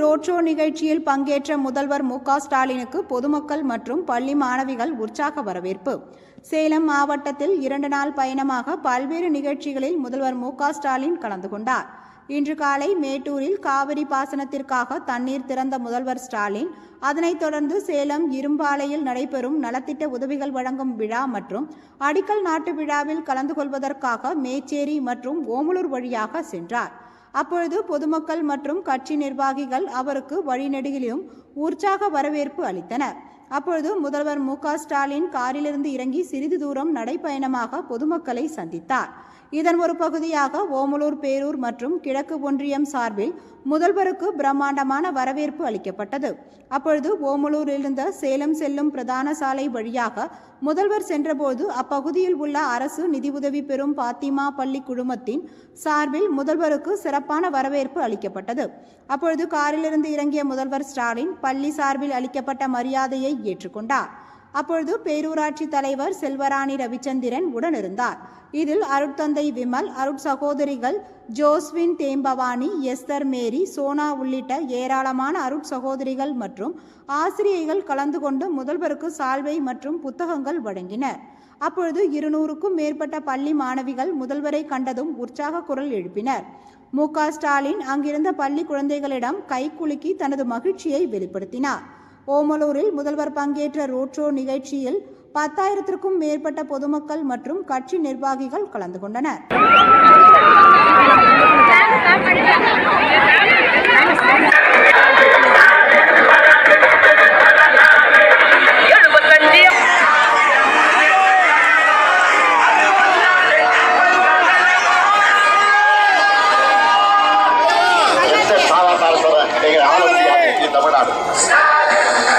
Road show நிகழ்ச்சியில் பங்கேற்ற முதல்வர் மு ஸ்டாலினுக்கு பொதுமக்கள் மற்றும் பள்ளி மாணவிகள் உற்சாக வரவேற்பு. சேலம் மாவட்டத்தில் இரண்டு நாள் பயணமாக பல்வேறு நிகழ்ச்சிகளில் முதல்வர் மு ஸ்டாலின் கலந்து கொண்டார். இன்று காலை மேட்டூரில் காவிரி பாசனத்திற்காக தண்ணீர் திறந்த முதல்வர் ஸ்டாலின் அதனைத் தொடர்ந்து சேலம் இரும்பாலையில் நடைபெறும் நலத்திட்ட உதவிகள் வழங்கும் விழா மற்றும் அடிக்கல் நாட்டு விழாவில் கலந்து கொள்வதற்காக மேச்சேரி மற்றும் ஓமலூர் வழியாக சென்றார். அப்பொழுது பொதுமக்கள் மற்றும் கட்சி நிர்வாகிகள் அவருக்கு வழிநெடுகிலும் உற்சாக வரவேற்பு அளித்தனர். அப்பொழுது முதல்வர் மு ஸ்டாலின் காரிலிருந்து இறங்கி சிறிது தூரம் நடைப்பயணமாக பொதுமக்களை சந்தித்தார். இதன் ஒரு பகுதியாக ஓமலூர் பேரூர் மற்றும் கிழக்கு ஒன்றியம் சார்பில் முதல்வருக்கு பிரம்மாண்டமான வரவேற்பு அளிக்கப்பட்டது. அப்பொழுது ஓமலூரிலிருந்து சேலம் செல்லும் பிரதான சாலை வழியாக முதல்வர் சென்றபோது அப்பகுதியில் உள்ள அரசு நிதியுதவி பெறும் பாத்திமா பள்ளி குழுமத்தின் சார்பில் முதல்வருக்கு சிறப்பான வரவேற்பு அளிக்கப்பட்டது. அப்பொழுது காரிலிருந்து இறங்கிய முதல்வர் ஸ்டாலின் பள்ளி சார்பில் அளிக்கப்பட்ட மரியாதையை ஏற்றுக்கொண்டார். அப்பொழுது பேரூராட்சி தலைவர் செல்வராணி ரவிச்சந்திரன் உடனிருந்தார். இதில் அருட்தந்தை விமல் அருட் சகோதரிகள் ஜோஸ்வின் தேம்பவானி எஸ்தர் மேரி சோனா உள்ளிட்ட ஏராளமான அருட் சகோதரிகள் மற்றும் ஆசிரியைகள் கலந்து கொண்டு முதல்வருக்கு சால்வை மற்றும் புத்தகங்கள் வழங்கினர். அப்பொழுது இருநூறுக்கும் மேற்பட்ட பள்ளி மாணவிகள் முதல்வரை கண்டதும் உற்சாக குரல் எழுப்பினர். மு ஸ்டாலின் அங்கிருந்த பள்ளி குழந்தைகளிடம் கைகுலுக்கி தனது மகிழ்ச்சியை வெளிப்படுத்தினார். ஓமலூரில் முதல்வர் பங்கேற்ற ரோட் ஷோ நிகழ்ச்சியில் பத்தாயிரத்திற்கும் மேற்பட்ட பொதுமக்கள் மற்றும் கட்சி நிர்வாகிகள் கலந்து கொண்டனர். எழுபத்தஞ்சு தமிழ்நாடு.